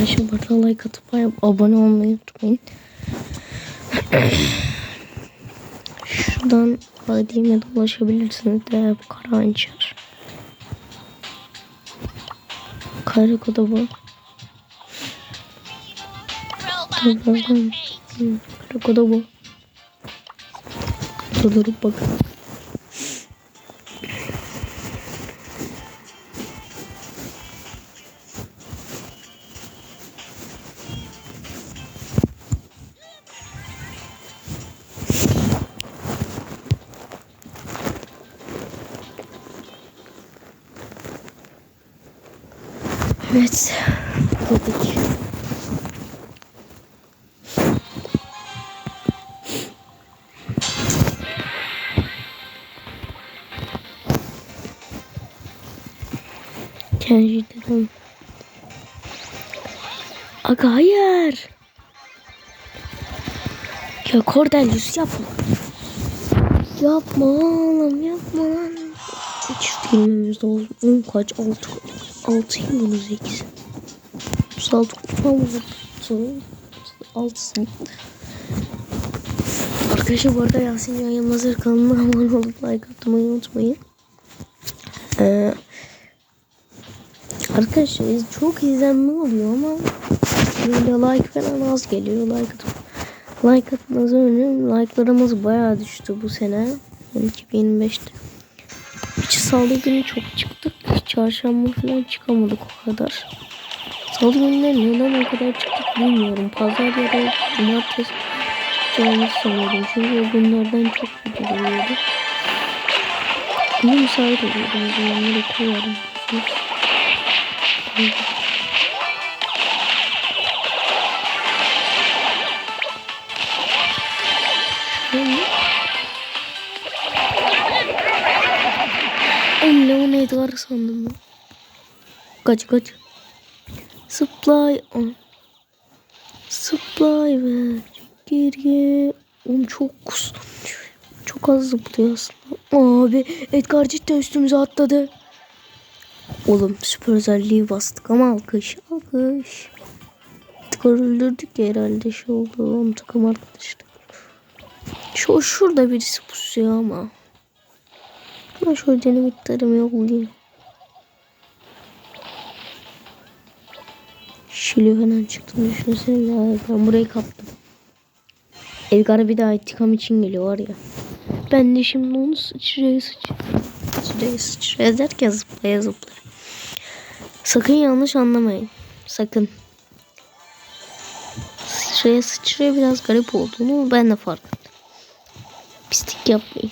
Arkadaşlar bana like atıp abone olmayı unutmayın. Şuradan ID'me de ulaşabilirsiniz de bu kara hançer. Kare kodu bu. Kodu bu. Dur durup bakın. Kenji dedim. Aga hayır. Ya Cordelius yapma. Yapma oğlum yapma lan. Hiç filmimiz lazım. 10 kaç? 6 6 yıl 8. 36 kupa mı? 6 Arkadaşlar bu arada Yasin Yayılmazır kanalına abone olup like atmayı unutmayın. Ee, arkadaşlar çok izlenme oluyor ama böyle like falan az geliyor. Like atıp like atmanızı öneririm. Like'larımız bayağı düştü bu sene. Yani 2025'te. Hiç salı günü çok çıktık. Çarşamba falan çıkamadık o kadar. Salı günleri neden o kadar çıktık bilmiyorum. Pazar ya da cumartesi çıkacağımızı sanıyordum. Çünkü o günlerden çok video geliyordu. Ama müsait oluyordum. O zamanlar okul. Neydi var sandım ben. Kaç kaç. Supply on. Supply ver. Geriye. Oğlum çok kustum. Çok az zıplıyor aslında. Abi Edgar cidden üstümüze atladı. Oğlum süper özelliği bastık ama alkış alkış. Edgar öldürdük ya herhalde şey oldu. Oğlum takım arkadaşlar. Şu şurada birisi pusuyor ama. Ben şöyle dinamitlerimi yollayayım. Şili falan çıktım düşünsene ya. Ben burayı kaptım. Edgar bir daha intikam için geliyor var ya. Ben de şimdi onu sıçraya sıçraya. Sıçraya sıçraya derken zıplaya zıplaya. Sakın yanlış anlamayın. Sakın. Sıçraya sıçraya biraz garip olduğunu ben de fark ettim. Pislik yapmayın.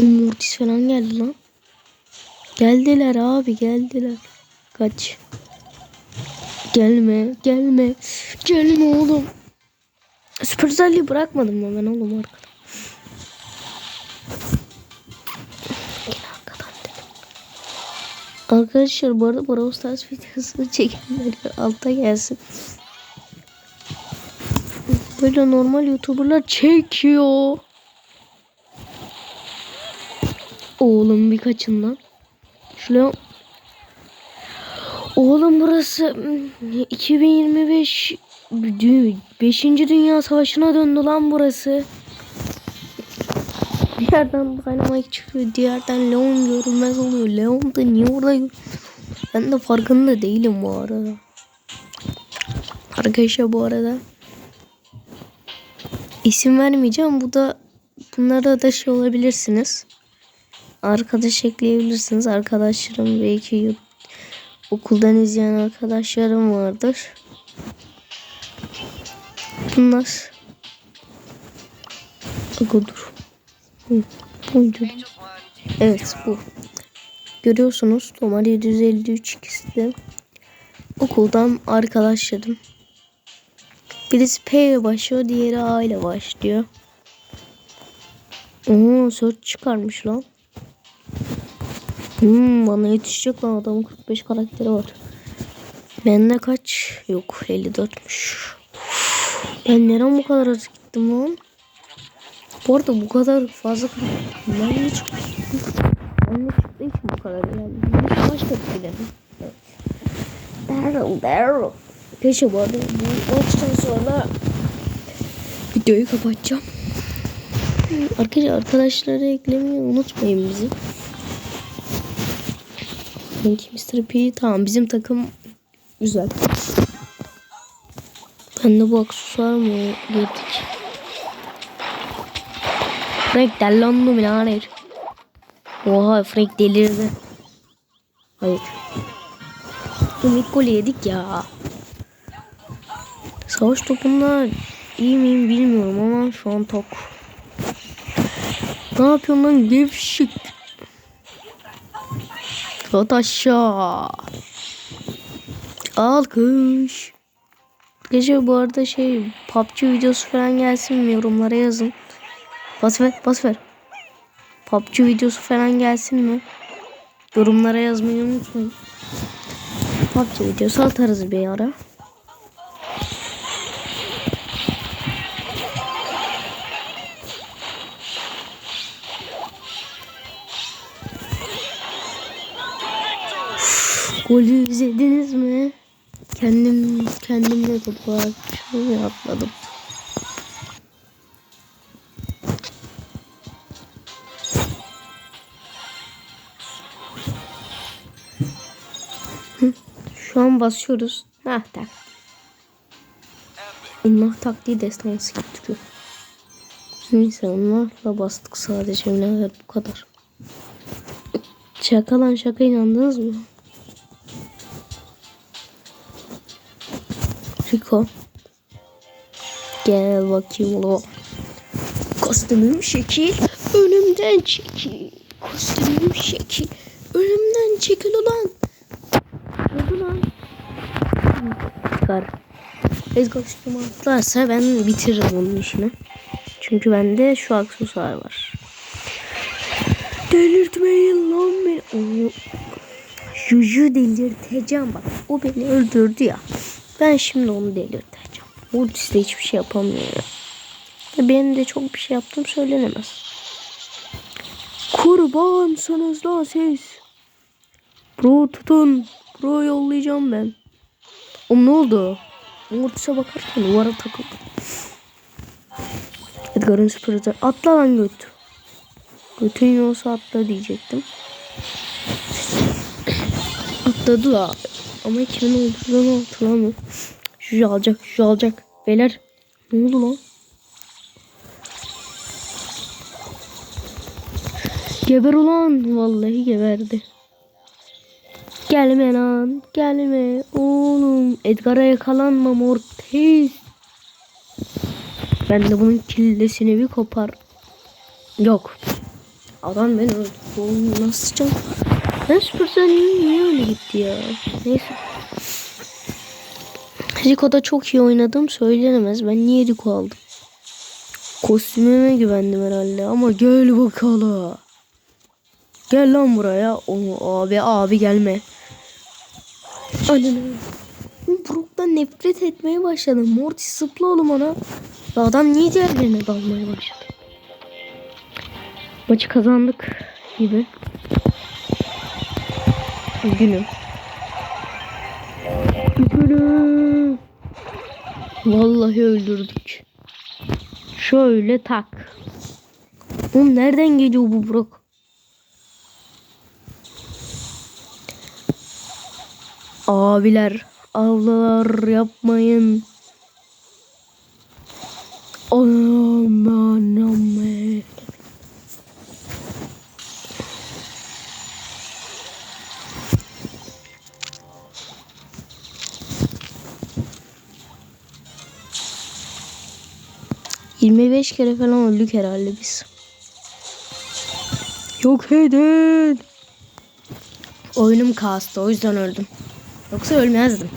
Mortis falan geldi lan. Geldiler abi geldiler. Kaç. Gelme gelme. Gelme oğlum. Süper özelliği bırakmadım mı ben oğlum arkada. Arkadaşlar bu arada Brawl Stars videosu çekenler altta gelsin. Böyle normal youtuberlar çekiyor. Oğlum bir lan. Şöyle Oğlum burası hmm, 2025 5. Dünya Savaşı'na döndü lan burası. Bir yerden Dynamite çıkıyor. Diğerden Leon görünmez oluyor. Leon da niye orada Ben de farkında değilim bu arada. Arkadaşlar bu arada isim vermeyeceğim. Bu da bunlara da şey olabilirsiniz arkadaş ekleyebilirsiniz. Arkadaşlarım belki okuldan izleyen arkadaşlarım vardır. Bunlar Aga dur. Buydu. Evet bu. Görüyorsunuz Tomar 753 ikisi okuldan arkadaşlarım. Birisi P ile başlıyor, diğeri A ile başlıyor. Oo, search çıkarmış lan. Hmm, bana yetişecek lan adamın 45 karakteri var. Bende kaç? Yok 54'müş. Ben nereden bu kadar az gittim lan? Bu arada bu kadar fazla ben çıktı? Ben ne çıktığı için bu kadar yani. Bir savaş da gidelim. Daryl, Daryl. Keşke bu arada bu maçtan sonra videoyu kapatacağım. Arkadaşlar arkadaşları eklemeyi unutmayın bizi. Peki Mr. P tamam bizim takım güzel. Ben de bu aksesuar mı girdik? Frank dellandı birader. Oha Frank delirdi. Hayır. Ümit golü yedik ya. Savaş topunda iyi miyim bilmiyorum ama şu an tok. Ne yapıyorsun lan gevşik? Yat aşağı. Alkış. Gece bu arada şey PUBG videosu falan gelsin mi yorumlara yazın. Bas ver bas ver. PUBG videosu falan gelsin mi? Yorumlara yazmayı unutmayın. PUBG videosu atarız bir ara. Golü izlediniz mi? Kendim kendimle topu atmışım ve atladım. Şu an basıyoruz. Nah tak. Allah taktiği destansı getiriyor. Neyse onlarla bastık sadece. Ne bu kadar. Şaka lan şaka inandınız mı? Rico. Gel bakayım ulan. Kostümüm şekil. Önümden çekil. Kostümüm şekil. Önümden çekil ulan. Bu lan? Çıkar. Ezgo kostümü atlarsa ben bitiririm onun işini. Çünkü bende şu aksesuar var. Delirtmeyin lan beni. Oo. Juju delirteceğim bak. O beni öldürdü ya. Ben şimdi onu delirteceğim. Mortis de hiçbir şey yapamıyor Benim de çok bir şey yaptım söylenemez. Kurbansınız lan siz. Bro tutun. Bro yollayacağım ben. O ne oldu? Mortis'e bakarken duvara takıldı. Edgar'ın süpürüzü. Atla lan göt. Götün yoksa atla diyecektim. Atladı la. Ama kimin olduğunu hatırlamıyorum. Şu alacak, şu alacak. Beyler ne oldu lan? Geber ulan. Vallahi geberdi. Gelme lan. Gelme. Oğlum. Edgar'a yakalanma Mortis. Ben de bunun killesini bir kopar. Yok. Adam beni öldürdü. Oğlum nasıl can? Ben süpürsem niye öyle gitti ya? Neyse. Rico'da çok iyi oynadım söylenemez. Ben niye Rico aldım? Kostümüme güvendim herhalde ama gel bakalım. Gel lan buraya. O abi abi gelme. Aynen öyle. Brock'tan nefret etmeye başladım. Mortis zıpla oğlum ona. Adam niye diğerlerine dalmaya başladı? Maçı kazandık gibi. Üzgünüm. Vallahi öldürdük. Şöyle tak. Oğlum nereden geliyor bu Brock? Abiler, ablalar yapmayın. Aman aman. Yirmi beş kere falan öldük herhalde biz. Yok edin. Oyunum kastı o yüzden öldüm. Yoksa ölmezdim.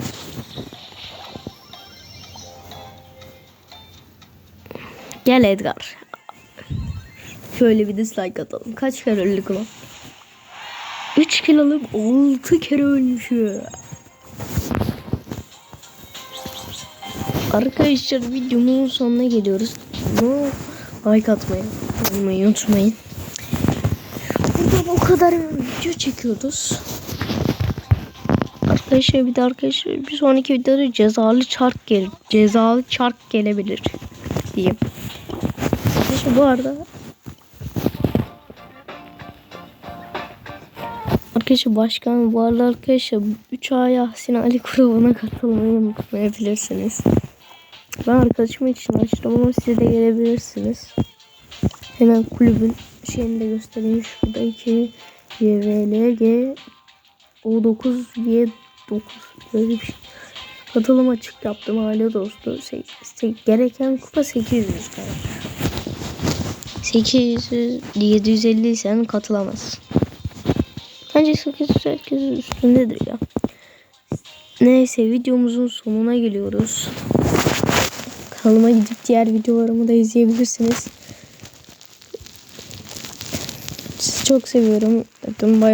Gel Edgar. Şöyle bir dislike atalım. Kaç kere öldük ulan? 3 kiloluk 6 kere ölmüşüm. Arkadaşlar videomun sonuna geliyoruz. No, like atmayı, olmayı unutmayın. Burada bu kadar video çekiyoruz. Arkadaşlar bir de arkadaşlar bir sonraki videoda cezalı çark gel cezalı çark gelebilir diyeyim. Arkadaşlar bu arada Arkadaşlar başkan bu arada arkadaşlar 3 ay Yasin Ali grubuna katılmayı unutmayabilirsiniz. Ben arkadaşım için açtım ama siz de gelebilirsiniz. Hemen kulübün şeyini de göstereyim. Şurada 2 YVLG O9 Y9 böyle bir şey. Katılım açık yaptım aile dostu. Se- se- gereken kupa 800 kadar. 800 750 sen katılamazsın. Bence 800 800 üstündedir ya. Neyse videomuzun sonuna geliyoruz. Kanalıma gidip diğer videolarımı da izleyebilirsiniz. Sizi çok seviyorum. Öptüm bay